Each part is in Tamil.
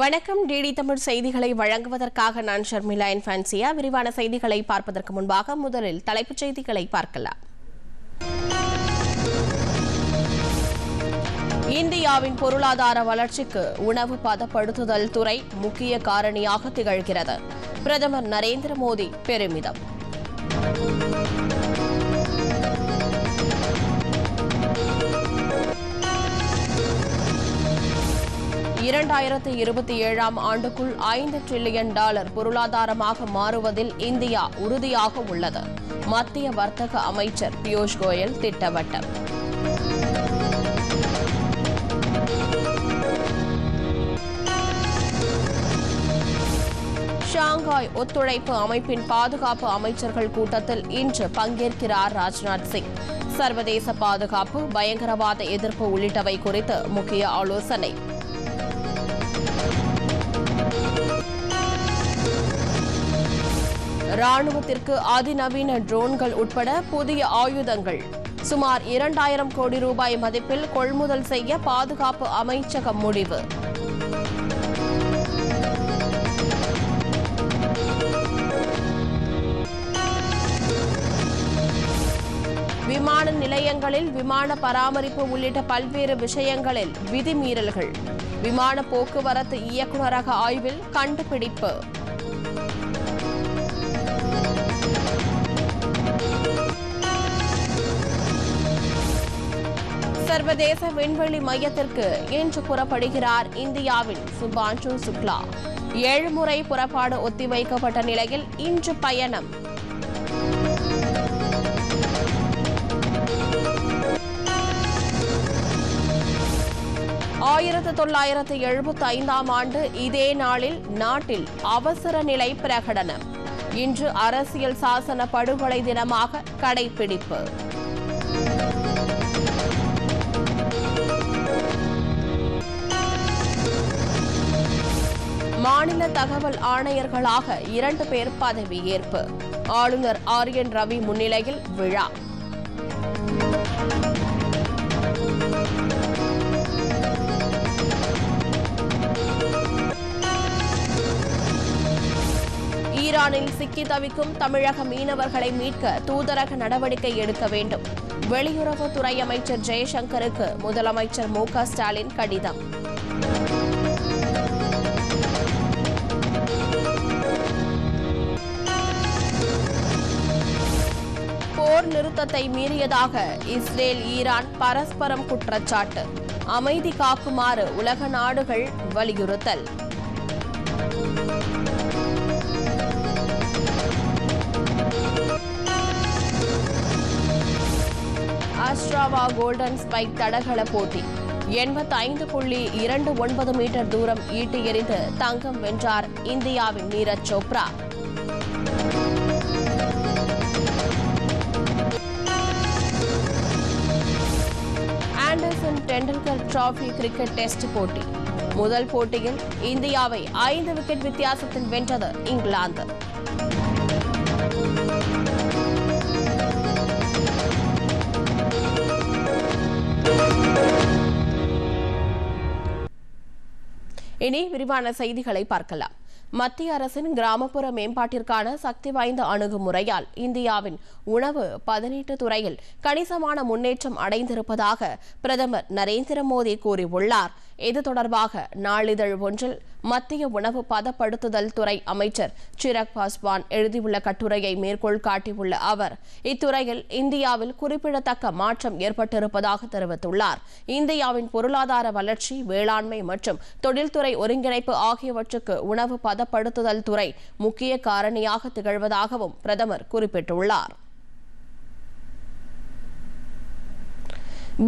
வணக்கம். டிடி தமிழ் செய்திகளை வழங்குவதற்காக நான் ஷர்மிளா என் ஃபேன்சியா? விரிவான செய்திகளை பார்ப்பதற்கு முன்பாக முதலில் தலைப்புச் செய்திகளை பார்க்கலாம். இந்தியாவின் பொருளாதார வளர்ச்சிக்கு உணவு பதப்படுத்துதல் துறை முக்கிய காரணியாக திகழ்கிறது. பிரதமர் நரேந்திர மோடி பெருமிதம். இரண்டாயிரத்து இருபத்தி ஏழாம் ஆண்டுக்குள் ஐந்து டிரில்லியன் டாலர் பொருளாதாரமாக மாறுவதில் இந்தியா உறுதியாக உள்ளது. மத்திய வர்த்தக அமைச்சர் பியூஷ் கோயல் திட்டவட்டம். ஷாங்காய் ஒத்துழைப்பு அமைப்பின் பாதுகாப்பு அமைச்சர்கள் கூட்டத்தில் இன்று பங்கேற்கிறார் ராஜ்நாத் சிங். சர்வதேச பாதுகாப்பு பயங்கரவாத எதிர்ப்பு உள்ளிட்டவை குறித்து முக்கிய ஆலோசனை. ராணுவத்திற்கு அதிநவீன ட்ரோன்கள் உட்பட புதிய ஆயுதங்கள். சுமார் இரண்டாயிரம் கோடி ரூபாய் மதிப்பில் கொள்முதல் செய்ய பாதுகாப்பு அமைச்சகம் முடிவு. விமான நிலையங்களில் விமான பராமரிப்பு உள்ளிட்ட பல்வேறு விஷயங்களில் விதிமீறல்கள். விமான போக்குவரத்து இயக்குநரக ஆய்வில் கண்டுபிடிப்பு. சர்வதேச விண்வெளி மையத்திற்கு இன்று புறப்படுகிறார் இந்தியாவின் சுபான்ஷு சுக்லா. ஏழு முறை புறப்பாடு ஒத்திவைக்கப்பட்ட நிலையில் இன்று பயணம். ஆயிரத்து தொள்ளாயிரத்து எழுபத்தி ஐந்தாம் ஆண்டு இதே நாளில் நாட்டில் அவசர நிலை பிரகடனம். இன்று அரசியல் சாசன படுகொலை தினமாக கடைபிடிப்பு மாநில தகவல் ஆணையர்களாக இரண்டு பேர் பதவியேற்பு ஆளுநர் ஆர் என் ரவி முன்னிலையில் விழா. ஈரானில் சிக்கி தவிக்கும் தமிழக மீனவர்களை மீட்க தூதரக நடவடிக்கை எடுக்க வேண்டும். வெளியுறவுத்துறை அமைச்சர் ஜெயசங்கருக்கு முதலமைச்சர் மு ஸ்டாலின் கடிதம். போர் நிறுத்தத்தை மீறியதாக இஸ்ரேல் ஈரான் பரஸ்பரம் குற்றச்சாட்டு. அமைதி காக்குமாறு உலக நாடுகள் வலியுறுத்தல். ஆஸ்ட்ராவா கோல்டன் ஸ்பைக் தடகள போட்டி. எண்பத்தைந்து புள்ளி இரண்டு ஒன்பது மீட்டர் தூரம் ஈட்டி எறிந்து தங்கம் வென்றார் இந்தியாவின் Neeraj Chopra. Tendulkar trophy cricket test போட்டி. முதல் போட்டியில் இந்தியாவை ஐந்து விக்கெட் வித்தியாசத்தில் வென்றது இங்கிலாந்து. இனி விரிவான செய்திகளை பார்க்கலாம். மத்திய அரசின் கிராமப்புற மேம்பாட்டிற்கான சக்தி வாய்ந்த அணுகுமுறையால் இந்தியாவின் உணவு பதனீட்டு துறையில் கணிசமான முன்னேற்றம் அடைந்திருப்பதாக பிரதமர் நரேந்திர மோடி கூறியுள்ளார். இது தொடர்பாக நாளிதழ் ஒன்றில் மத்திய உணவு பதப்படுத்துதல் துறை அமைச்சர் சிராக் பாஸ்வான் எழுதியுள்ள கட்டுரையை மேற்கோள் காட்டியுள்ள அவர் இத்துறையில் இந்தியாவில் குறிப்பிடத்தக்க மாற்றம் ஏற்பட்டிருப்பதாக தெரிவித்துள்ளார். இந்தியாவின் பொருளாதார வளர்ச்சி வேளாண்மை மற்றும் தொழில்துறை ஒருங்கிணைப்பு ஆகியவற்றுக்கு உணவு பதப்படுத்துதல் துறை முக்கிய காரணியாக திகழ்வதாகவும் பிரதமர் குறிப்பிட்டுள்ளார்.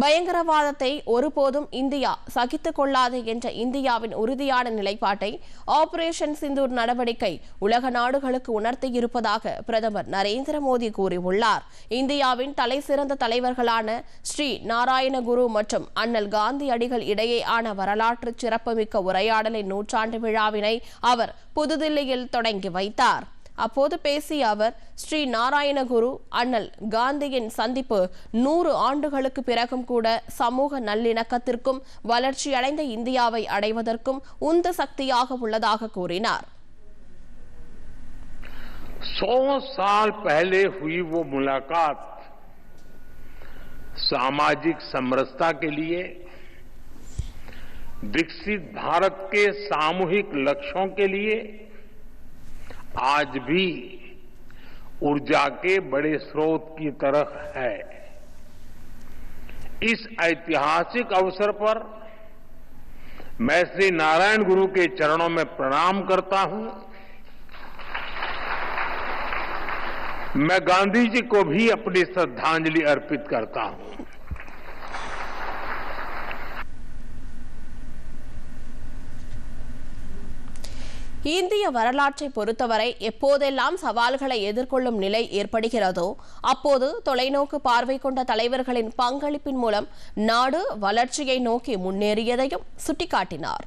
பயங்கரவாதத்தை ஒருபோதும் இந்தியா சகித்துக் கொள்ளாது என்ற இந்தியாவின் உறுதியான நிலைப்பாட்டை ஆபரேஷன் சிந்தூர் நடவடிக்கை உலக நாடுகளுக்கு உணர்த்தியிருப்பதாக பிரதமர் நரேந்திர மோடி கூறியுள்ளார். இந்தியாவின் தலை சிறந்த தலைவர்களான ஸ்ரீ நாராயணகுரு மற்றும் அண்ணல் காந்தியடிகள் இடையேயான வரலாற்று சிறப்புமிக்க உரையாடலின் நூற்றாண்டு விழாவினை அவர் புதுதில்லியில் தொடங்கி வைத்தார். அப்போது பேசிய அவர் ஸ்ரீ நாராயணகுரு அண்ணல் காந்தியின் சந்திப்பு நூறு ஆண்டுகளுக்கு பிறகும் கூட சமூக நல்லிணக்கத்திற்கும் வளர்ச்சியடைந்த இந்தியாவை அடைவதற்கும் உந்து சக்தியாக உள்ளதாக கூறினார் सौ साल पहले हुई वो मुलाकात सामाजिक समरसता के लिए विकसित भारत के सामूहिक लक्ष्यों के लिए आज भी ऊर्जा के बड़े स्रोत की तरह है। इस ऐतिहासिक अवसर पर मैं श्री नारायण गुरु के चरणों में प्रणाम करता हूँ। मैं गांधी जी को भी अपनी श्रद्धांजलि अर्पित करता हूँ। இந்திய வரலாற்றை பொறுத்தவரை எப்போதெல்லாம் சவால்களை எதிர்கொள்ளும் நிலை ஏற்படுகிறதோ அப்போது தொலைநோக்கு பார்வை கொண்ட தலைவர்களின் பங்களிப்பின் மூலம் நாடு வளர்ச்சியை நோக்கி முன்னேறியதையும் சுட்டிக்காட்டினார்.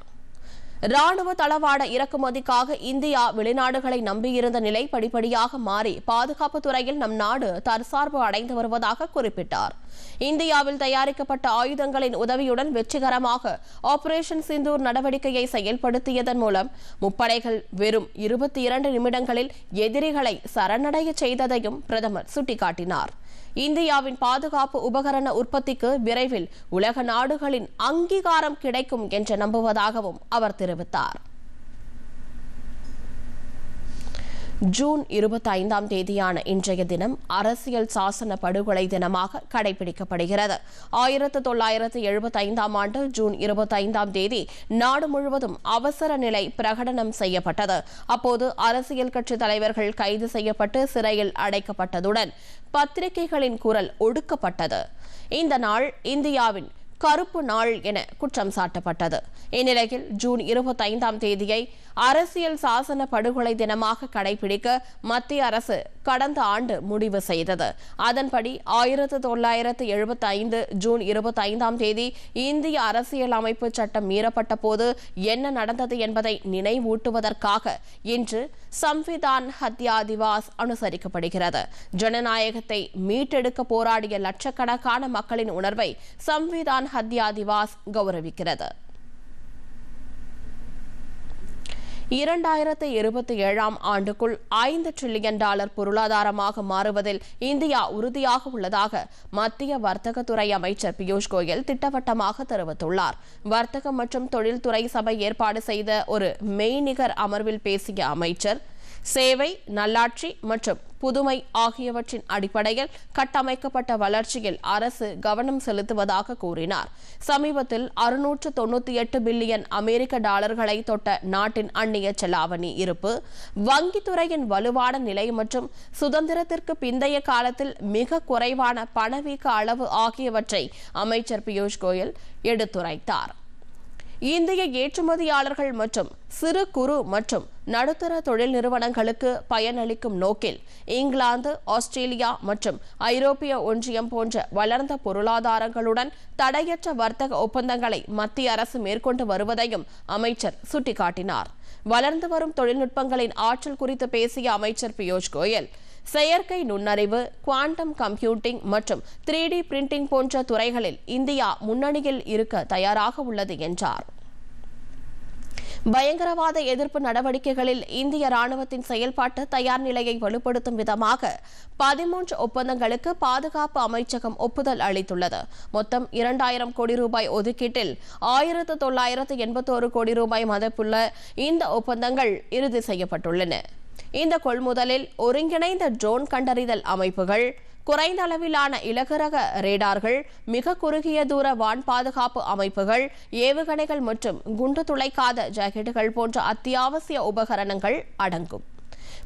ராணுவ தளவாட இறக்குமதிக்காக இந்தியா வெளிநாடுகளை நம்பியிருந்த நிலை படிப்படியாக மாறி பாதுகாப்பு துறையில் நம் நாடு தற்சார்பு அடைந்து வருவதாக குறிப்பிட்டார். இந்தியாவில் தயாரிக்கப்பட்ட ஆயுதங்களின் உதவியுடன் வெற்றிகரமாக ஆபரேஷன் சிந்தூர் நடவடிக்கையை செயல்படுத்தியதன் மூலம் முப்படைகள் வெறும் இருபத்தி இரண்டு நிமிடங்களில் எதிரிகளை சரணடைய செய்ததையும் பிரதமர் சுட்டிக்காட்டினார். இந்தியாவின் பாதுகாப்பு உபகரண உற்பத்திக்கு விரைவில் உலக நாடுகளின் அங்கீகாரம் கிடைக்கும் என்று நம்புவதாகவும் அவர் தெரிவித்தார். தெரிவித்தார். ஜூன் இருபத்தி ஐந்தாம் தேதியான இன்றைய தினம் அரசியல் சாசன படுகொலை தினமாக கடைபிடிக்கப்படுகிறது. ஆயிரத்து தொள்ளாயிரத்து எழுபத்தி ஐந்தாம் ஆண்டு ஜூன் இருபத்தி ஐந்தாம் தேதி நாடு முழுவதும் அவசர நிலை பிரகடனம் செய்யப்பட்டது. அப்போது அரசியல் கட்சி தலைவர்கள் கைது செய்யப்பட்டு சிறையில் அடைக்கப்பட்டதுடன் பத்திரிகைகளின் குரல் ஒடுக்கப்பட்டது. இந்த நாள் இந்தியாவின் கருப்பு நாள் என குற்றம் சாட்டப்பட்டது. இந்நிலையில் ஜூன் இருபத்தைந்தாம் தேதியை அரசியல் சாசன படுகொலை தினமாக கடைபிடிக்க மத்திய அரசு கடந்த ஆண்டு முடிவு செய்தது. அதன்படி ஆயிரத்து தொள்ளாயிரத்து எழுபத்தி ஐந்து ஜூன் இருபத்தி ஐந்தாம் தேதி இந்திய அரசியல் அமைப்பு சட்டம் மீறப்பட்ட போது என்ன நடந்தது என்பதை நினைவூட்டுவதற்காக இன்று சம்விதான் ஹத்யா திவாஸ் அனுசரிக்கப்படுகிறது. ஜனநாயகத்தை மீட்டெடுக்க போராடிய லட்சக்கணக்கான மக்களின் உணர்வை சம்விதான் ஹத்யா திவாஸ் கௌரவிக்கிறது. இரண்டாயிரத்தி இருபத்தி ஏழாம் ஆண்டுக்குள் ஐந்து டிரில்லியன் டாலர் பொருளாதாரமாக மாறுவதில் இந்தியா உறுதியாக உள்ளதாக மத்திய வர்த்தகத்துறை அமைச்சர் பியூஷ் கோயல் திட்டவட்டமாக தெரிவித்துள்ளார். வர்த்தகம் மற்றும் தொழில்துறை சபை ஏற்பாடு செய்த ஒரு மெய்நிகர் அமர்வில் பேசிய அமைச்சர் சேவை நல்லாட்சி மற்றும் புதுமை ஆகியவற்றின் அடிப்படையில் கட்டமைக்கப்பட்ட வளர்ச்சியில் அரசு கவனம் செலுத்துவதாக கூறினார். சமீபத்தில் அறுநூற்று தொண்ணூத்தி எட்டு பில்லியன் அமெரிக்க டாலர்களை தொட்ட நாட்டின் அந்நிய செலாவணி இருப்பு வங்கித்துறையின் வலுவான நிலை மற்றும் சுதந்திரத்திற்கு பிந்தைய காலத்தில் மிக குறைவான பணவீக்க அளவு ஆகியவற்றை அமைச்சர் பியூஷ் கோயல் எடுத்துரைத்தார். இந்திய ஏற்றுமதியாளர்கள் மற்றும் சிறு குறு மற்றும் நடுத்தர தொழில் நிறுவனங்களுக்கு பயனளிக்கும் நோக்கில் இங்கிலாந்து ஆஸ்திரேலியா மற்றும் ஐரோப்பிய ஒன்றியம் போன்ற வளர்ந்த பொருளாதாரங்களுடன் தடையற்ற வர்த்தக ஒப்பந்தங்களை மத்திய அரசு மேற்கொண்டு வருவதையும் அமைச்சர் சுட்டிக்காட்டினார். வளர்ந்து வரும் தொழில்நுட்பங்களின் ஆற்றல் குறித்து பேசிய அமைச்சர் பியூஷ் கோயல் செயற்கை நுண்ணறிவு குவாண்டம் கம்ப்யூட்டிங் மற்றும் த்ரீ டி பிரிண்டிங் போன்ற துறைகளில் இந்தியா முன்னணியில் இருக்க தயாராக உள்ளது என்றார். பயங்கரவாத எதிர்ப்பு நடவடிக்கைகளில் இந்திய ராணுவத்தின் செயல்பாட்டு தயார் நிலையை வலுப்படுத்தும் விதமாக பதிமூன்று ஒப்பந்தங்களுக்கு பாதுகாப்பு அமைச்சகம் ஒப்புதல் அளித்துள்ளது. மொத்தம் இரண்டாயிரம் கோடி ரூபாய் ஒதுக்கீட்டில் ஆயிரத்து தொள்ளாயிரத்து எண்பத்தோரு கோடி ரூபாய் மதிப்புள்ள இந்த ஒப்பந்தங்கள் இறுதி செய்யப்பட்டுள்ளன. இந்த கொள்முதலில் ஒருங்கிணைந்த ட்ரோன் கண்டறிதல் அமைப்புகள் குறைந்த அளவிலான இலகுரக ரேடார்கள் மிக குறுகிய தூர வான் பாதுகாப்பு அமைப்புகள் ஏவுகணைகள் மற்றும் குண்டு துளைக்காத ஜாக்கெட்டுகள் போன்ற அத்தியாவசிய உபகரணங்கள் அடங்கும்.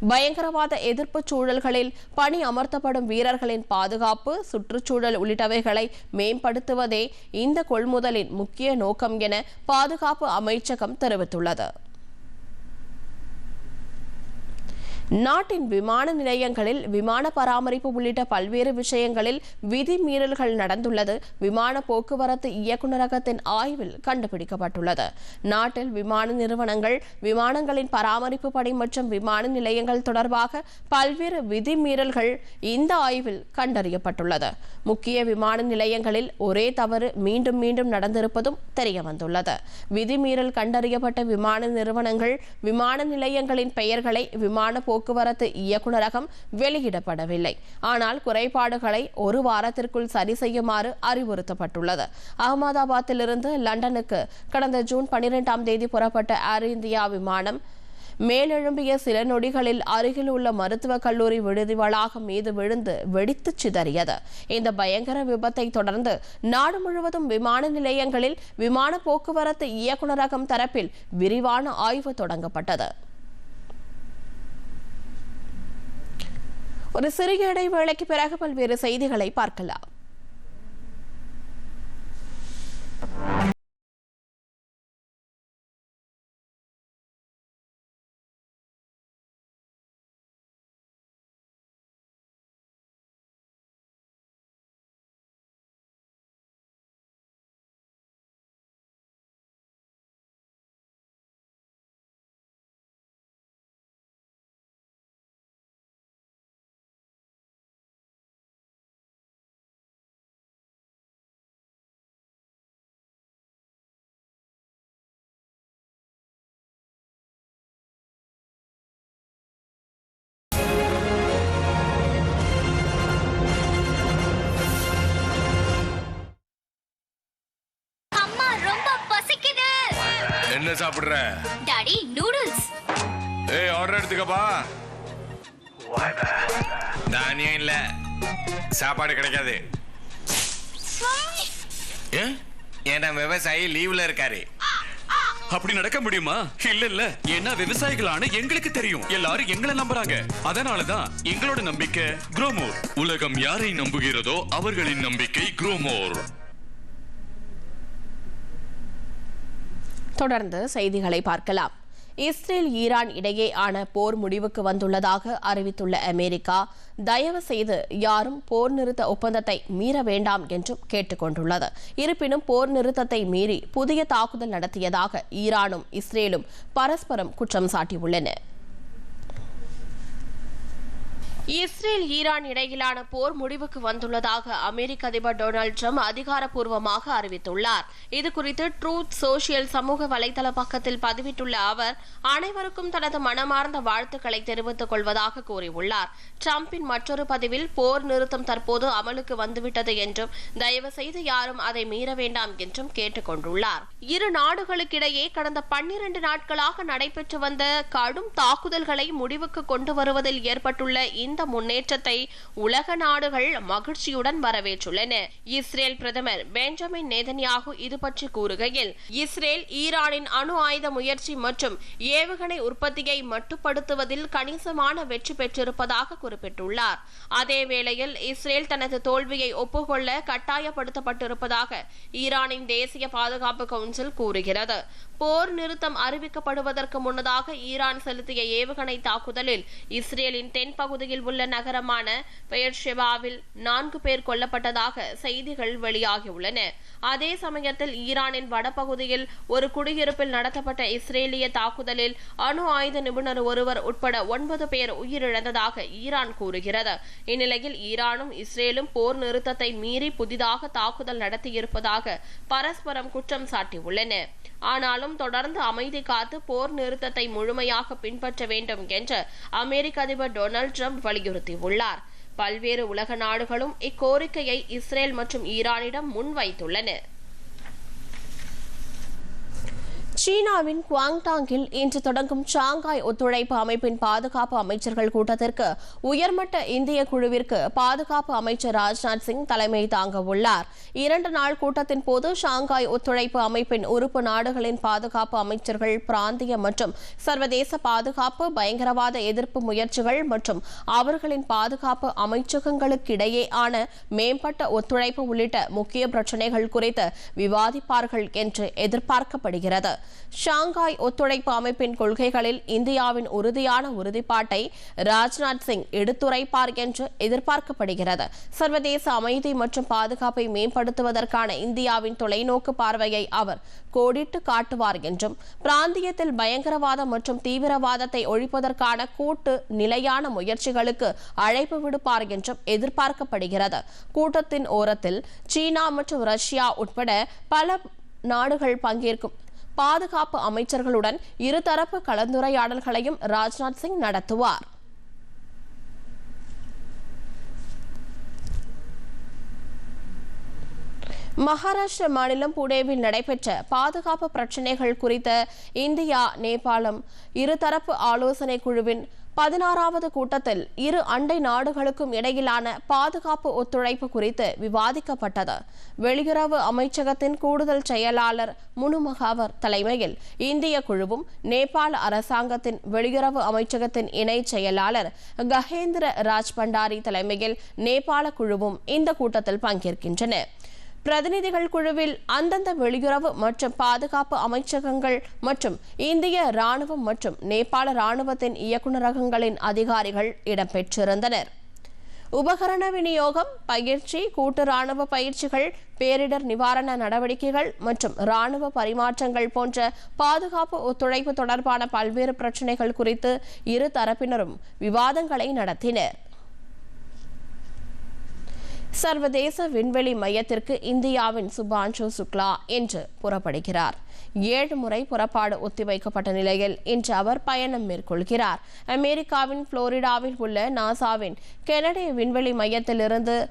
பயங்கரவாத எதிர்ப்பு சூழல்களில் பணி அமர்த்தப்படும் வீரர்களின் பாதுகாப்பு சுற்றுச்சூழல் உள்ளிட்டவைகளை மேம்படுத்துவதே இந்த கொள்முதலின் முக்கிய நோக்கம் என பாதுகாப்பு அமைச்சகம் தெரிவித்துள்ளது. நாட்டின் விமான நிலையங்களில் விமான பராமரிப்பு உள்ளிட்ட பல்வேறு விஷயங்களில் விதிமீறல்கள் நடந்துள்ளது. விமான போக்குவரத்து இயக்குநரகத்தின் ஆய்வில் கண்டுபிடிக்கப்பட்டுள்ளது. நாட்டில் விமான நிறுவனங்கள் விமானங்களின் பராமரிப்பு பணி மற்றும் விமான நிலையங்கள் தொடர்பாக பல்வேறு விதிமீறல்கள் இந்த ஆய்வில் கண்டறியப்பட்டுள்ளது. முக்கிய விமான நிலையங்களில் ஒரே தவறு மீண்டும் மீண்டும் நடந்திருப்பதும் தெரியவந்துள்ளது. விதிமீறல் கண்டறியப்பட்ட விமான நிறுவனங்கள் விமான நிலையங்களின் பெயர்களை விமான போக்குவரத்து இயக்குநரகம் வெளியிடப்படவில்லை. ஆனால் குறைபாடுகளை ஒரு வாரத்திற்குள் சரி செய்யுமாறு அறிவுறுத்தப்பட்டுள்ளது. அகமதாபாத்திலிருந்து லண்டனுக்கு கடந்த ஜூன் பனிரெண்டாம் தேதி புறப்பட்ட ஏர் இந்தியா விமானம் மேலெழும்பிய சில நொடிகளில் அருகில் உள்ள மருத்துவக் கல்லூரி விடுதி வளாகம் மீது விழுந்து வெடித்து சிதறியது. இந்த பயங்கர விபத்தை தொடர்ந்து நாடு முழுவதும் விமான நிலையங்களில் விமான போக்குவரத்து இயக்குநரகம் தரப்பில் விரிவான ஆய்வு தொடங்கப்பட்டது. ஒரு சிறிய இடைவேளைக்கு பிறகு பல்வேறு செய்திகளை பார்க்கலாம். என்ன சாப்பிடுற? டாடி நூடுல்ஸ் ஏய் ஆர்டர் எடுத்துக்கப்பா. தானியம் இல்ல. சாப்பாடு கிடைக்காது. ஏன் ஏன்டா விவசாயி லீவ்ல இருக்காரு. அப்படி நடக்க முடியுமா? இல்ல இல்ல. ஏன்னா விவசாயிகளான எங்களுக்கு தெரியும். எல்லாரும் எங்களை நம்புறாங்க. அதனாலதான் எங்களோட நம்பிக்கை குரோமோர். உலகம் யாரை நம்புகிறதோ அவர்களின் நம்பிக்கை குரோமோர். தொடர்ந்து செய்திகளை பார்க்கலாம். இஸ்ரேல் ஈரான் இடையே ஆன போர் முடிவுக்கு வந்துள்ளதாக அறிவித்துள்ள அமெரிக்கா தயவு செய்து யாரும் போர் நிறுத்த ஒப்பந்தத்தை மீற வேண்டாம் என்றும் கேட்டுக்கொண்டுள்ளது இருப்பினும் போர் நிறுத்தத்தை மீறி புதிய தாக்குதல் நடத்தியதாக ஈரானும் இஸ்ரேலும் பரஸ்பரம் குற்றம் சாட்டியுள்ளன. இஸ்ரேல் ஈரான் இடையிலான போர் முடிவுக்கு வந்துள்ளதாக அமெரிக்க அதிபர் டொனால்டு ட்ரம்ப் அதிகாரப்பூர்வமாக அறிவித்துள்ளார். இதுகுறித்து ட்ரூத் சோசியல் சமூக வலைதள பக்கத்தில் பதிவிட்டுள்ள அவர் அனைவருக்கும் தனது மனமார்ந்த வாழ்த்துக்களை தெரிவித்துக் கொள்வதாக கூறியுள்ளார். ட்ரம்பின் மற்றொரு பதிவில் போர் நிறுத்தம் தற்போது அமலுக்கு வந்துவிட்டது என்றும் தயவு செய்து யாரும் அதை மீற வேண்டாம் என்றும் கேட்டுக் கொண்டுள்ளார். இரு நாடுகளுக்கிடையே கடந்த பன்னிரண்டு நாட்களாக நடைபெற்று வந்த கடும் தாக்குதல்களை முடிவுக்கு கொண்டு வருவதில் ஏற்பட்டுள்ள இந்த முன்னேற்றத்தை உலக நாடுகள் மகிழ்ச்சியுடன் வரவேற்றுள்ளன. இஸ்ரேல் பிரதமர் பெஞ்சமின் நேதன்யாகு இது பற்றி கூறுகையில் இஸ்ரேல் ஈரானின் அணு ஆயுத முயற்சி மற்றும் ஏவுகணை உற்பத்தியை மட்டுப்படுத்துவதில் கணிசமான வெற்றி பெற்றிருப்பதாக குறிப்பிட்டுள்ளார். அதே வேளையில் இஸ்ரேல் தனது தோல்வியை ஒப்புக்கொள்ள கட்டாயப்படுத்தப்பட்டிருப்பதாக ஈரானின் தேசிய பாதுகாப்பு கவுன்சில் கூறுகிறது. போர் நிறுத்தம் அறிவிக்கப்படுவதற்கு முன்னதாக ஈரான் செலுத்திய ஏவுகணை தாக்குதலில் இஸ்ரேலின் தென்பகுதியில் உள்ள நகரமான பெயர்ஷெபாவில் நான்கு பேர் கொல்லப்பட்டதாக செய்திகள் வெளியாகியுள்ளன. அதே சமயத்தில் ஈரானின் வடபகுதியில் ஒரு குடியிருப்பில் நடத்தப்பட்ட இஸ்ரேலிய தாக்குதலில் அணு ஆயுத நிபுணர் ஒருவர் உட்பட ஒன்பது பேர் உயிரிழந்ததாக ஈரான் கூறுகிறது. இந்நிலையில் ஈரானும் இஸ்ரேலும் போர் நிறுத்தத்தை மீறி புதிதாக தாக்குதல் நடத்தியிருப்பதாக பரஸ்பரம் குற்றம் சாட்டியுள்ளன. ஆனாலும் தொடர்ந்து அமைதி காத்து போர் நிறுத்தத்தை முழுமையாக பின்பற்ற வேண்டும் என்று அமெரிக்க அதிபர் டொனால்டு ட்ரம்ப் வலியுறுத்தியுள்ளார். பல்வேறு உலக நாடுகளும் இக்கோரிக்கையை இஸ்ரேல் மற்றும் ஈரானிடம் முன்வைத்துள்ளன. சீனாவின் குவாங்டாங்கில் இன்று தொடங்கும் ஷாங்காய் ஒத்துழைப்பு அமைப்பின் பாதுகாப்பு அமைச்சர்கள் கூட்டத்திற்கு உயர்மட்ட இந்திய குழுவிற்கு பாதுகாப்பு அமைச்சர் ராஜ்நாத் சிங் தலைமை தாங்க உள்ளார். இரண்டு நாள் கூட்டத்தின் போது ஷாங்காய் ஒத்துழைப்பு அமைப்பின் உறுப்பு நாடுகளின் பாதுகாப்பு அமைச்சர்கள் பிராந்திய மற்றும் சர்வதேச பாதுகாப்பு பயங்கரவாத எதிர்ப்பு முயற்சிகள் மற்றும் அவர்களின் பாதுகாப்பு அமைச்சகங்களுக்கிடையேயான மேம்பட்ட ஒத்துழைப்பு உள்ளிட்ட முக்கிய பிரச்சினைகள் குறித்து விவாதிப்பார்கள் என்று எதிர்பார்க்கப்படுகிறது. ஷாங்காய் ஒத்துழைப்பு அமைப்பின் கொள்கைகளில் இந்தியாவின் உறுதியான உறுதிப்பாட்டை ராஜ்நாத் சிங் எடுத்துரைப்பார் என்று எதிர்பார்க்கப்படுகிறது. சர்வதேச அமைதி மற்றும் பாதுகாப்பை மேம்படுத்துவதற்கான இந்தியாவின் தொலைநோக்கு பார்வையை அவர் கோடிட்டு காட்டுவார் என்றும் பிராந்தியத்தில் பயங்கரவாதம் மற்றும் தீவிரவாதத்தை ஒழிப்பதற்கான கூட்டு நிலையான முயற்சிகளுக்கு அழைப்பு விடுப்பார் என்றும் எதிர்பார்க்கப்படுகிறது. கூட்டத்தின் ஓரத்தில் சீனா மற்றும் ரஷ்யா உட்பட பல நாடுகள் பங்கேற்கும் பாதுகாப்பு அமைச்சர்களுடன் இருதரப்பு கலந்துரையாடல்களையும் ராஜ்நாத் சிங் நடத்துவார். மகாராஷ்டிர மாநிலம் புனேவில் நடைபெற்ற பாதுகாப்பு பிரச்சினைகள் குறித்த இந்தியா நேபாளம் இருதரப்பு ஆலோசனை குழுவின் பதினாறாவது கூட்டத்தில் இரு அண்டை நாடுகளுக்கும் இடையிலான பாதுகாப்பு ஒத்துழைப்பு குறித்து விவாதிக்கப்பட்டது. வெளியுறவு அமைச்சகத்தின் கூடுதல் செயலாளர் முனுமகாவர் தலைமையில் இந்திய குழுவும் நேபாள அரசாங்கத்தின் வெளியுறவு அமைச்சகத்தின் இணை செயலாளர் ககேந்திர ராஜ் பண்டாரி தலைமையில் நேபாள குழுவும் இந்த கூட்டத்தில் பங்கேற்கின்றன. பிரதிநிதிகள் குழுவில் அந்தந்த வெளியுறவு மற்றும் பாதுகாப்பு அமைச்சகங்கள் மற்றும் இந்திய ராணுவம் மற்றும் நேபாள ராணுவத்தின் இயக்குநரகங்களின் அதிகாரிகள் இடம்பெற்றிருந்தனர். உபகரண விநியோகம் பயிற்சி கூட்டு ராணுவ பயிற்சிகள் பேரிடர் நிவாரண நடவடிக்கைகள் மற்றும் ராணுவ பரிமாற்றங்கள் போன்ற பாதுகாப்பு ஒத்துழைப்பு தொடர்பான பல்வேறு பிரச்சினைகள் குறித்து இரு தரப்பினரும் விவாதங்களை நடத்தினர். சர்வதேச விண்வெளி மையத்திற்கு இந்தியாவின் சுபான்ஷு சுக்லா என்று புறப்படுகிறார். ஏழு முறை புறப்பாடு ஒத்திவைக்கப்பட்ட நிலையில் இன்று அவர் பயணம் மேற்கொள்கிறார். அமெரிக்காவின் புளோரிடாவில் உள்ள நாசாவின் கெனடி விண்வெளி மையத்திலிருந்து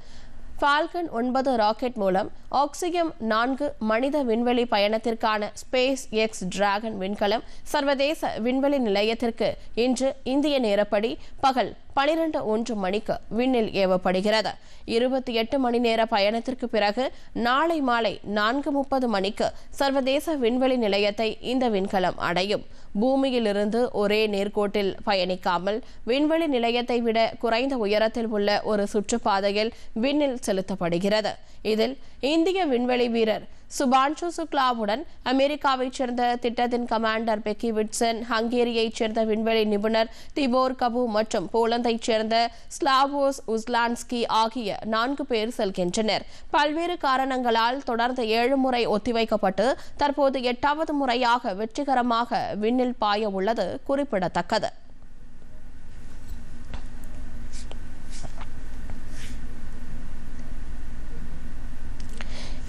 ஃபால்கன் ஒன்பது ராக்கெட் மூலம் ஆக்சியம் நான்கு மனித விண்வெளி பயணத்திற்கான ஸ்பேஸ் எக்ஸ் டிராகன் விண்கலம் சர்வதேச விண்வெளி நிலையத்திற்கு இன்று இந்திய நேரப்படி பகல் பனிரெண்டு ஒன்று மணிக்கு விண்ணில் ஏவப்படுகிறது. இருபத்தி எட்டு மணி நேர பயணத்திற்கு பிறகு நாளை மாலை நான்கு முப்பது மணிக்கு சர்வதேச விண்வெளி நிலையத்தை இந்த விண்கலம் அடையும். பூமியிலிருந்து ஒரே நேர்கோட்டில் பயணிக்காமல் விண்வெளி நிலையத்தை விட குறைந்த உயரத்தில் உள்ள ஒரு சுற்றுப்பாதையில் விண்ணில் செலுத்தப்படுகிறது. இதில் இந்திய விண்வெளி வீரர் சுபான்ஷு சுக்லாவுடன் அமெரிக்காவைச் சேர்ந்த திட்டத்தின் கமாண்டர் பெக்கி விட்சன் ஹங்கேரியைச் சேர்ந்த விண்வெளி நிபுணர் திபோர் கபு மற்றும் போலந்தைச் சேர்ந்த ஸ்லாவோஸ் உஸ்லான்ஸ்கி ஆகிய நான்கு பேர் செல்கின்றனர். பல்வேறு காரணங்களால் தொடர்ந்து ஏழு முறை ஒத்திவைக்கப்பட்டு தற்போது எட்டாவது முறையாக வெற்றிகரமாக விண்ணில் பாய உள்ளது குறிப்பிடத்தக்கது.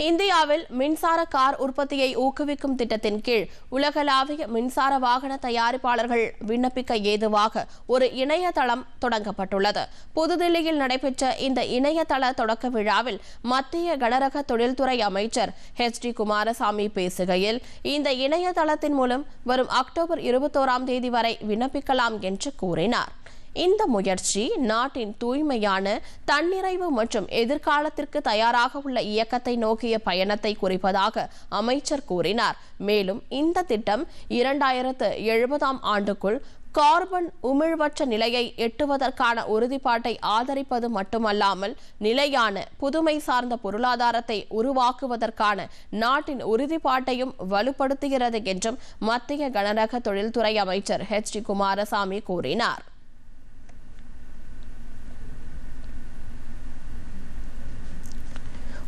இந்தியாவில் மின்சார கார் உற்பத்தியை ஊக்குவிக்கும் திட்டத்தின் கீழ் உலகளாவிய மின்சார வாகன தயாரிப்பாளர்கள் விண்ணப்பிக்க ஏதுவாக ஒரு இணையதளம் தொடங்கப்பட்டுள்ளது. புதுதில்லியில் நடைபெற்ற இந்த இணையதள தொடக்க விழாவில் மத்திய கனரக தொழில்துறை அமைச்சர் ஹெச் டி குமாரசாமி பேசுகையில் இந்த இணையதளத்தின் மூலம் வரும் அக்டோபர் இருபத்தோராம் தேதி வரை விண்ணப்பிக்கலாம் என்று கூறினார். இந்த முயற்சி நாட்டின் தூய்மையான தன்னிறைவு மற்றும் எதிர்காலத்திற்கு தயாராக உள்ள இயக்கத்தை நோக்கிய பயணத்தை குறிப்பதாக அமைச்சர் கூறினார். மேலும் இந்த திட்டம் இரண்டாயிரத்து எழுபதாம் ஆண்டுக்குள் கார்பன் உமிழ்வற்ற நிலையை எட்டுவதற்கான உறுதிப்பாட்டை ஆதரிப்பது மட்டுமல்லாமல் நிலையான புதுமை சார்ந்த பொருளாதாரத்தை உருவாக்குவதற்கான நாட்டின் உறுதிப்பாட்டையும் வலுப்படுத்துகிறது என்றும் மத்திய கனரக தொழில்துறை அமைச்சர் ஹெச் டி. குமாரசாமி கூறினார்.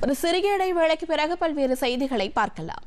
ஒரு சிறிய இடைவேளைக்கு பிறகு பல்வேறு செய்திகளை பார்க்கலாம்.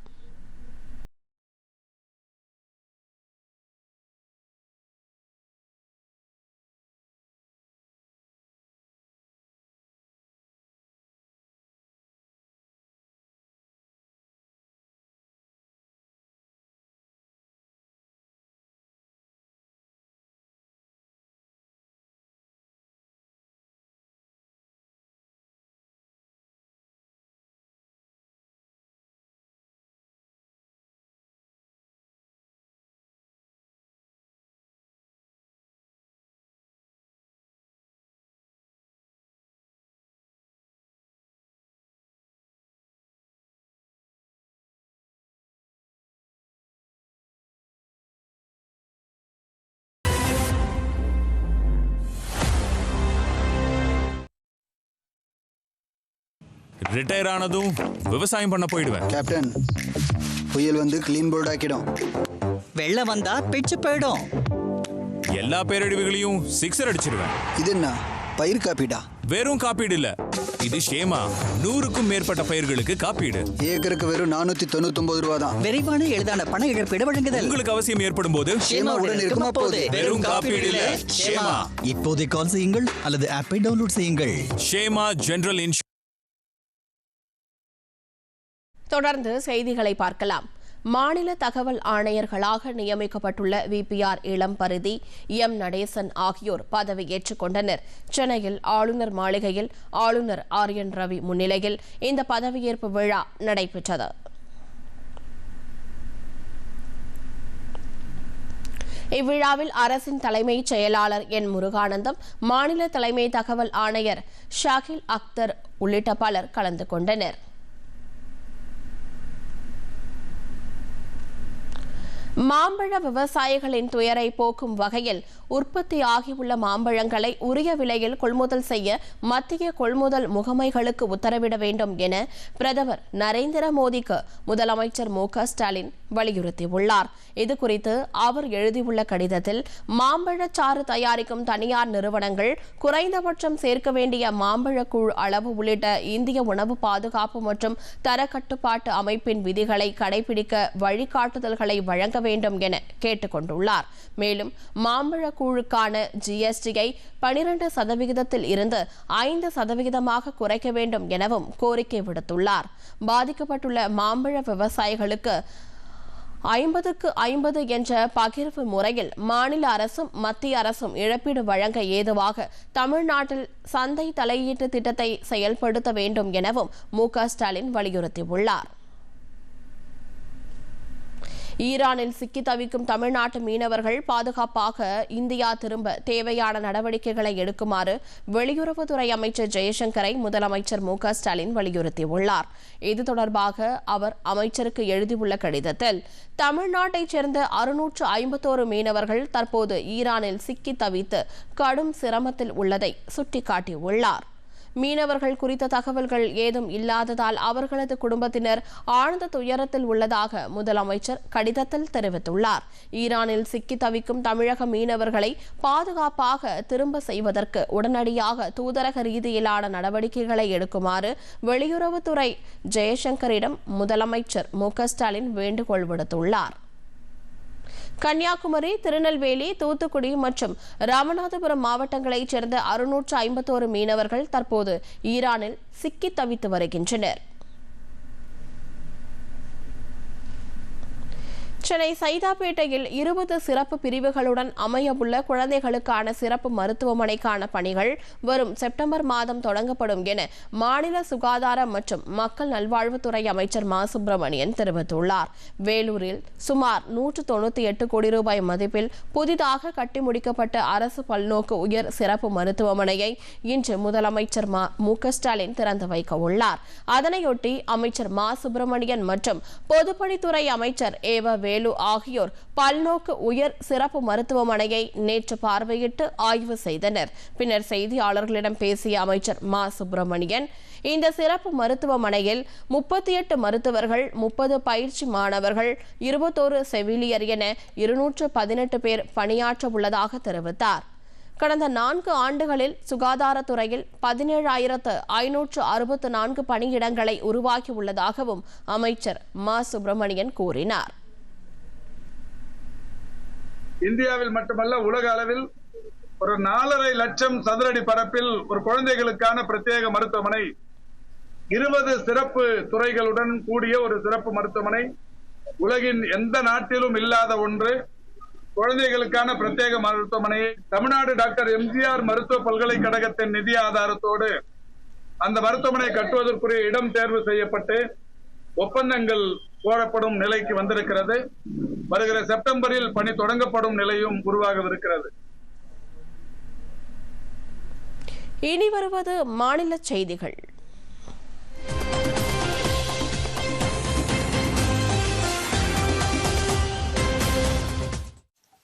ரிட்டையர் ஆனதும் விவசாயம் பண்ண போயிடுவேன். கேப்டன் புயல் வந்து கிளீன் போர்ட் ஆக்கிடும். வெள்ளம் வந்தா பிச்சு போயிடும். எல்லா பேரழிவுகளையும் சிக்ஸர் அடிச்சிருவேன். இது என்ன? பயிர் காப்பீடா? வெறும் காப்பீடு இல்ல. இது ஷேமா. நூறுக்கும் மேற்பட்ட பயிர்களுக்கு காப்பீடு. ஏக்கருக்கு வெறும் நானூத்தி தொண்ணூத்தி ரூபா தான். விரைவான எளிதான பண இழப்பீடு வழங்குதல். உங்களுக்கு அவசியம் ஏற்படும் போது ஷேமாவுடன் இருக்குமா போகுது வெறும் காப்பீடு இல்ல ஷேமா. இப்போதே கால் செய்யுங்கள் அல்லது ஆப்பை டவுன்லோட் செய்யுங்கள். ஷேமா ஜெனரல் இன்சூரன்ஸ் தொடர்ந்து செய்திகளை பார்க்கலாம். மாநில தகவல் ஆணையர்களாக நியமிக்கப்பட்டுள்ள விபிஆர் இளம் பருதி எம். நடேசன் ஆகியோர் பதவியேற்றுக் கொண்டனர். சென்னையில் ஆளுநர் மாளிகையில் ஆளுநர் ஆர். என். ரவி முன்னிலையில் இந்த பதவியேற்பு விழா நடைபெற்றது. இவ்விழாவில் அரசின் தலைமைச் செயலாளர் என். முருகானந்தம் மாநில தலைமை தகவல் ஆணையர் ஷாகில் அக்தர் உள்ளிட்ட பலர் கலந்து கொண்டனர். மாம்பழ விவசாயிகளின் துயரை போக்கும் வகையில் உற்பத்தி ஆகியுள்ள மாம்பழங்களை உரிய விலையில் கொள்முதல் செய்ய மத்திய கொள்முதல் முகமைகளுக்கு உத்தரவிட வேண்டும் என பிரதமர் நரேந்திர மோடிக்கு முதலமைச்சர் மு ஸ்டாலின் வலியுறுத்தியுள்ளார். இதுகுறித்து அவர் எழுதியுள்ள கடிதத்தில் மாம்பழச்சாறு தயாரிக்கும் தனியார் நிறுவனங்கள் குறைந்தபட்சம் சேர்க்க வேண்டிய மாம்பழக்கூழ் அளவு உள்ளிட்ட இந்திய உணவு பாதுகாப்பு மற்றும் தர கட்டுப்பாட்டு அமைப்பின் விதிகளை கடைபிடிக்க வழிகாட்டுதல்களை வழங்க வேண்டும் என கேட்டுக் கொண்டுள்ளார் மேலும் மாம்பழ கூழுக்கான ஜிஎஸ்டியை பனிரெண்டு சதவிகிதத்தில் இருந்து ஐந்து சதவிகிதமாக குறைக்க வேண்டும் எனவும் கோரிக்கை விடுத்துள்ளார். பாதிக்கப்பட்டுள்ள மாம்பழ விவசாயிகளுக்கு ஐம்பதுக்கு ஐம்பது என்ற பகிர்வு முறையில் மாநில அரசும் மத்திய அரசும் இழப்பீடு வழங்க ஏதுவாக தமிழ்நாட்டில் சந்தை தலையீட்டு திட்டத்தை செயல்படுத்த வேண்டும் எனவும் மு க ஸ்டாலின் வலியுறுத்தியுள்ளார். ஈரானில் சிக்கி தவிக்கும் தமிழ்நாட்டு மீனவர்கள் பாதுகாப்பாக இந்தியா திரும்ப தேவையான நடவடிக்கைகளை எடுக்குமாறு வெளியுறவுத்துறை அமைச்சர் ஜெயசங்கரை முதலமைச்சர் மு ஸ்டாலின் வலியுறுத்தியுள்ளார். இது தொடர்பாக அவர் அமைச்சருக்கு எழுதியுள்ள கடிதத்தில் தமிழ்நாட்டைச் சேர்ந்த அறுநூற்று ஐம்பத்தோரு மீனவர்கள் தற்போது ஈரானில் சிக்கி தவித்து கடும் சிரமத்தில் உள்ளதை சுட்டிக்காட்டியுள்ளார். மீனவர்கள் குறித்த தகவல்கள் ஏதும் இல்லாததால் அவர்களது குடும்பத்தினர் ஆழ்ந்த துயரத்தில் உள்ளதாக முதலமைச்சர் கடிதத்தில் தெரிவித்துள்ளார். ஈரானில் சிக்கி தவிக்கும் தமிழக மீனவர்களை பாதுகாப்பாக திரும்ப செய்வதற்கு உடனடியாக தூதரக ரீதியிலான நடவடிக்கைகளை எடுக்குமாறு வெளியுறவுத்துறை ஜெயசங்கரிடம் முதலமைச்சர் மு க ஸ்டாலின் வேண்டுகோள் விடுத்துள்ளார். கன்னியாகுமரி திருநெல்வேலி தூத்துக்குடி மற்றும் ராமநாதபுரம் மாவட்டங்களைச் சேர்ந்த அறுநூற்று ஐம்பத்தோரு மீனவர்கள் தற்போது ஈரானில் சிக்கி தவித்து வருகின்றனர். சென்னை சைதாப்பேட்டையில் இருபது சிறப்பு பிரிவுகளுடன் அமையவுள்ள குழந்தைகளுக்கான சிறப்பு மருத்துவமனைக்கான பணிகள் வரும் செப்டம்பர் மாதம் தொடங்கப்படும் என மாநில சுகாதார மற்றும் மக்கள் நல்வாழ்வுத்துறை அமைச்சர் மா. சுப்பிரமணியன் தெரிவித்துள்ளார். வேலூரில் சுமார் நூற்று தொண்ணூத்தி எட்டு கோடி ரூபாய் மதிப்பில் புதிதாக கட்டி முடிக்கப்பட்ட அரசு பல்நோக்கு உயர் சிறப்பு மருத்துவமனையை இன்று முதலமைச்சர் மா. மு. க. ஸ்டாலின் திறந்து வைக்க உள்ளார் அதனையொட்டி அமைச்சர் மா. சுப்பிரமணியன் மற்றும் பொதுப்பணித்துறை அமைச்சர் ஏவ வேலு ஆகியோர் பல்நோக்கு உயர் சிறப்பு மருத்துவமனையை நேற்று பார்வையிட்டு ஆய்வு செய்தனர். பின்னர் செய்தியாளர்களிடம் பேசிய அமைச்சர் மா. சுப்பிரமணியன் இந்த சிறப்பு மருத்துவமனையில் முப்பத்தி எட்டு மருத்துவர்கள் முப்பது பயிற்சி மாணவர்கள் இருபத்தோரு செவிலியர் என இருநூற்று பதினெட்டு பேர் பணியாற்ற உள்ளதாக தெரிவித்தார். கடந்த நான்கு ஆண்டுகளில் சுகாதாரத்துறையில் பதினேழாயிரத்து ஐநூற்று அறுபத்து நான்கு பணியிடங்களை உருவாக்கியுள்ளதாகவும் அமைச்சர் மா. சுப்பிரமணியன் கூறினார். இந்தியாவில் மட்டுமல்ல உலக அளவில் ஒரு நாலரை லட்சம் சதுரடி பரப்பில் ஒரு குழந்தைகளுக்கான பிரத்யேக மருத்துவமனை இருபது சிறப்பு துறைகளுடன் கூடிய ஒரு சிறப்பு மருத்துவமனை உலகின் எந்த நாட்டிலும் இல்லாத ஒன்று குழந்தைகளுக்கான பிரத்யேக மருத்துவமனையை தமிழ்நாடு டாக்டர் எம்ஜிஆர் மருத்துவ பல்கலைக்கழகத்தின் நிதி ஆதாரத்தோடு அந்த மருத்துவமனை கட்டுவதற்குரிய இடம் தேர்வு செய்யப்பட்டு ஒப்பந்தங்கள் கோரப்படும் நிலைக்கு வந்திருக்கிறது. வருகிற செப்டம்பரில் பணி தொடங்கப்படும் நிலையும் உருவாகவிருக்கிறது. இனி வருவது மாநில செய்திகள்.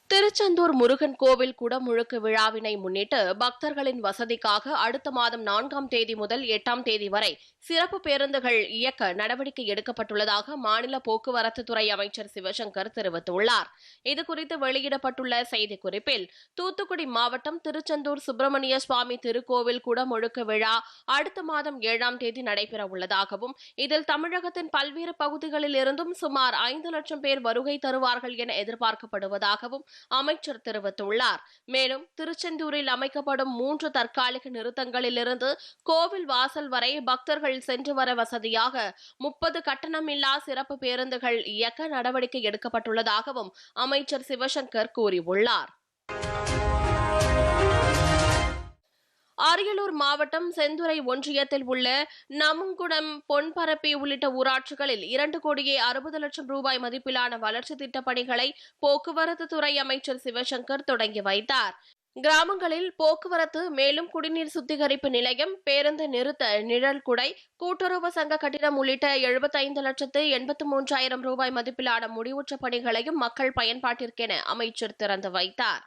திரு திருச்செந்தூர் முருகன் கோவில் குடமுழுக்கு விழாவினை முன்னிட்டு பக்தர்களின் வசதிக்காக அடுத்த மாதம் நான்காம் தேதி முதல் எட்டாம் தேதி வரை சிறப்பு பேருந்துகள் இயக்க நடவடிக்கை எடுக்கப்பட்டுள்ளதாக மாநில போக்குவரத்து துறை அமைச்சர் சிவசங்கர் தெரிவித்துள்ளார். இதுகுறித்து வெளியிடப்பட்டுள்ள செய்திக்குறிப்பில் தூத்துக்குடி மாவட்டம் திருச்செந்தூர் சுப்பிரமணிய சுவாமி திருக்கோவில் குடமுழுக்க விழா அடுத்த மாதம் ஏழாம் தேதி நடைபெற உள்ளதாகவும் இதில் தமிழகத்தின் பல்வேறு பகுதிகளில் இருந்தும் சுமார் ஐந்து லட்சம் பேர் வருகை தருவார்கள் என எதிர்பார்க்கப்படுவதாகவும் அமைச்சர் தெரிவித்துள்ளார். மேலும் திருச்செந்தூரில் அமைக்கப்படும் மூன்று தற்காலிக நிறுத்தங்களிலிருந்து கோவில் வாசல் வரை பக்தர்கள் சென்று வர வசதியாக முப்பது கட்டணமில்லா சிறப்பு பேருந்துகள் இயக்க நடவடிக்கை எடுக்கப்பட்டுள்ளதாகவும் அமைச்சர் சிவசங்கர் கூறியுள்ளார். அரியலூர் மாவட்டம் செந்துறை ஒன்றியத்தில் உள்ள நமுங்குடம் பொன்பரப்பி உள்ளிட்ட ஊராட்சிகளில் இரண்டு கோடியே அறுபது லட்சம் ரூபாய் மதிப்பிலான வளர்ச்சி திட்டப் பணிகளை போக்குவரத்து துறை அமைச்சர் சிவசங்கர் தொடங்கி வைத்தார். கிராமங்களில் போக்குவரத்து மேலும் குடிநீர் சுத்திகரிப்பு நிலையம் பேருந்து நிறுத்த நிழல் குடை கூட்டுறவு சங்க கட்டிடம் உள்ளிட்ட எழுபத்தைந்து லட்சத்து எண்பத்து மூன்றாயிரம் ரூபாய் மதிப்பிலான முடிவுற்ற பணிகளையும் மக்கள் பயன்பாட்டிற்கென அமைச்சர் திறந்து வைத்தார்.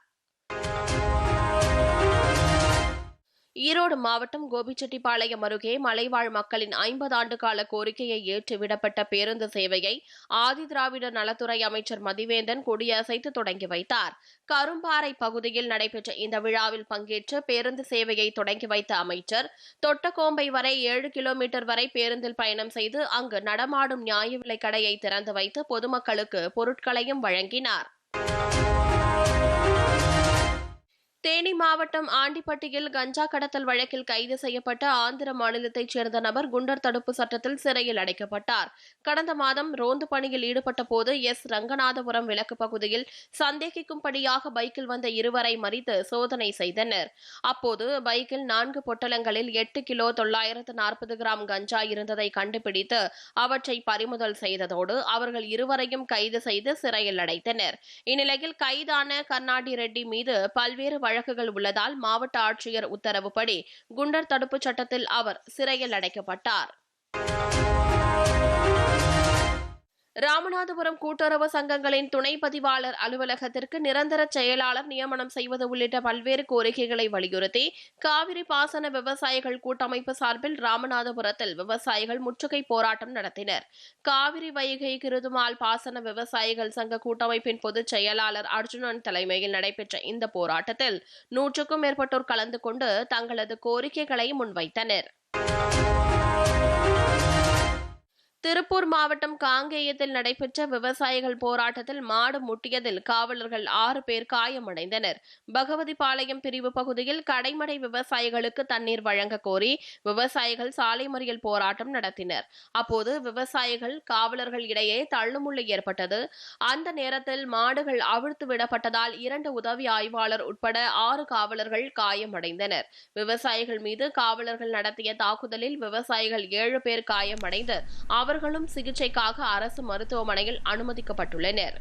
ஈரோடு மாவட்டம் கோபிச்செட்டிப்பாளையம் அருகே மலைவாழ் மக்களின் ஐம்பது ஆண்டு கால கோரிக்கையை ஏற்று விடப்பட்ட பேருந்து சேவையை ஆதிதிராவிட நலத்துறை அமைச்சர் மதிவேந்தன் கொடியசைத்து தொடங்கி வைத்தார். கரும்பாறை பகுதியில் நடைபெற்ற இந்த விழாவில் பங்கேற்று பேருந்து சேவையை தொடங்கி வைத்த அமைச்சர் தொட்டக்கோம்பை வரை ஏழு கிலோமீட்டர் வரை பேருந்தில் பயணம் செய்து அங்கு நடமாடும் நியாய விலை கடையை திறந்து வைத்து பொதுமக்களுக்கு பொருட்களையும் வழங்கினார். தேனி மாவட்டம் ஆண்டிப்பட்டியில் கஞ்சா கடத்தல் வழக்கில் கைது செய்யப்பட்ட ஆந்திர மாநிலத்தைச் சேர்ந்த நபர் குண்டர் தடுப்பு சட்டத்தில் சிறையில் அடைக்கப்பட்டார். கடந்த மாதம் ரோந்து பணியில் ஈடுபட்ட போது எஸ். ரங்கநாதபுரம் விலக்கு பகுதியில் சந்தேகிக்கும்படியாக பைக்கில் வந்த இருவரை மறித்து சோதனை செய்தனர். அப்போது பைக்கில் நான்கு பொட்டலங்களில் எட்டு கிலோ தொள்ளாயிரத்து நாற்பது கிராம் கஞ்சா இருந்ததை கண்டுபிடித்து அவற்றை பறிமுதல் செய்ததோடு அவர்கள் இருவரையும் கைது செய்து சிறையில் அடைத்தனர். இந்நிலையில் கைதான கர்நாடி ரெட்டி மீது பல்வேறு வழக்குகள் உள்ளதால் மாவட்ட ஆட்சியர் உத்தரவுப்படி குண்டர் தடுப்புச் சட்டத்தில் அவர் சிறையில் அடைக்கப்பட்டார். ராமநாதபுரம் கூட்டுறவு சங்கங்களின் துணை பதிவாளர் அலுவலகத்திற்கு நிரந்தர செயலாளர் நியமனம் செய்வது உள்ளிட்ட பல்வேறு கோரிக்கைகளை வலியுறுத்தி காவிரி பாசன விவசாயிகள் கூட்டமைப்பு சார்பில் ராமநாதபுரத்தில் விவசாயிகள் முற்றுகை போராட்டம் நடத்தினர். காவிரி வைகை கிருதுமால் பாசன விவசாயிகள் சங்க கூட்டமைப்பின் பொதுச் செயலாளர் அர்ஜுனன் தலைமையில் நடைபெற்ற இந்த போராட்டத்தில் நூற்றுக்கும் மேற்பட்டோர் கலந்து கொண்டு தங்களது கோரிக்கைகளை முன்வைத்தனர். திருப்பூர் மாவட்டம் காங்கேயத்தில் நடைபெற்ற விவசாயிகள் போராட்டத்தில் மாடு முட்டியதில் காவலர்கள் ஆறு பேர் காயமடைந்தனர். பகவதிபாளையம் பிரிவு பகுதியில் கடைமடை விவசாயிகளுக்கு தண்ணீர் வழங்க கோரி விவசாயிகள் சாலை மறியல் போராட்டம் நடத்தினர். அப்போது விவசாயிகள் காவலர்கள் இடையே தள்ளுமுள்ளு ஏற்பட்டது. அந்த நேரத்தில் மாடுகள் அவிழ்த்து விடப்பட்டதால் இரண்டு உதவி ஆய்வாளர் உட்பட ஆறு காவலர்கள் காயமடைந்தனர். விவசாயிகள் மீது காவலர்கள் நடத்திய தாக்குதலில் விவசாயிகள் ஏழு பேர் காயமடைந்து அவர் அவர்களும் சிகிச்சைக்காக அரசு மருத்துவமனையில் அனுமதிக்கப்பட்டுள்ளனர்.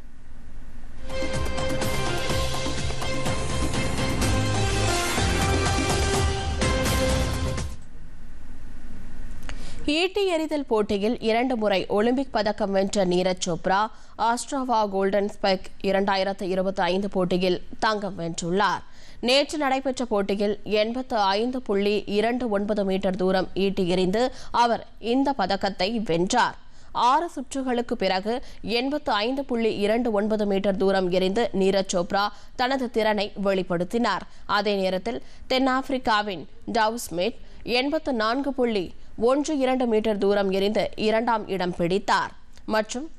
ஈட்டி எறிதல் போட்டியில் இரண்டு முறை ஒலிம்பிக் பதக்கம் வென்ற Neeraj Chopra Ostrava Golden Spike இரண்டாயிரத்து இருபத்தி ஐந்து போட்டியில் தங்கம் வென்றுள்ளார். நேற்று நடைபெற்ற போட்டியில் எண்பத்து ஐந்து புள்ளி இரண்டு ஒன்பது மீட்டர் தூரம் ஈட்டி எறிந்து அவர் இந்த பதக்கத்தை வென்றார். ஆறு சுற்றுகளுக்கு பிறகு எண்பத்து ஐந்து புள்ளி இரண்டு ஒன்பது மீட்டர் தூரம் எரிந்து நீரஜ் சோப்ரா தனது திறனை வெளிப்படுத்தினார். அதே நேரத்தில் தென்னாப்பிரிக்காவின் டவுஸ்மிட் எண்பத்து நான்கு புள்ளி ஒன்று இரண்டு மீட்டர் தூரம் எரிந்து இரண்டாம் இடம் பிடித்தார். மற்றும்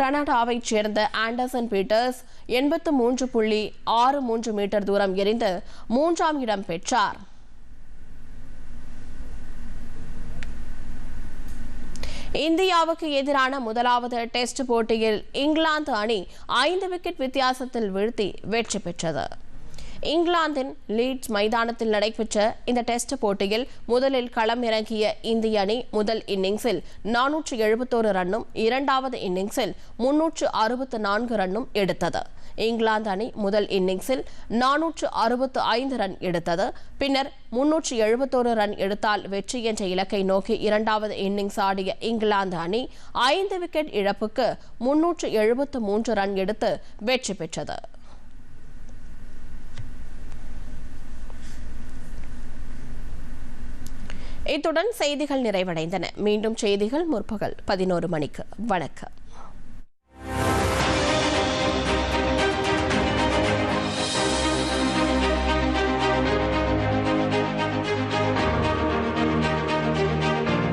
கனடாவைச் சேர்ந்த ஆண்டர்சன் பீட்டர்ஸ் எண்பத்து மூன்று புள்ளி ஆறு மூன்று மீட்டர் தூரம் எரிந்து மூன்றாம் இடம் பெற்றார். இந்தியாவுக்கு எதிரான முதலாவது டெஸ்ட் போட்டியில் இங்கிலாந்து அணி ஐந்து விக்கெட் வித்தியாசத்தில் வீழ்த்தி வெற்றி பெற்றது. இங்கிலாந்தின் லீட்ஸ் மைதானத்தில் நடைபெற்ற இந்த டெஸ்ட் போட்டியில் முதலில் களம் இறங்கிய இந்திய அணி முதல் இன்னிங்ஸில் நானூற்று எழுபத்தோரு ரன்னும் இரண்டாவது இன்னிங்ஸில் முன்னூற்று அறுபத்து நான்கு ரன்னும் எடுத்தது. இங்கிலாந்து அணி முதல் இன்னிங்ஸில் நானூற்று அறுபத்து ஐந்து ரன் எடுத்தது. பின்னர் முன்னூற்று எழுபத்தோரு ரன் எடுத்தால் வெற்றி என்ற இலக்கை நோக்கி இரண்டாவது இன்னிங்ஸ் ஆடிய இங்கிலாந்து அணி ஐந்து விக்கெட் இழப்புக்கு முன்னூற்று எழுபத்து மூன்று ரன் எடுத்து வெற்றி பெற்றது. இத்துடன் செய்திகள் நிறைவடைந்தன. மீண்டும் செய்திகள் முற்பகல் பதினோரு மணிக்கு. வணக்கம்.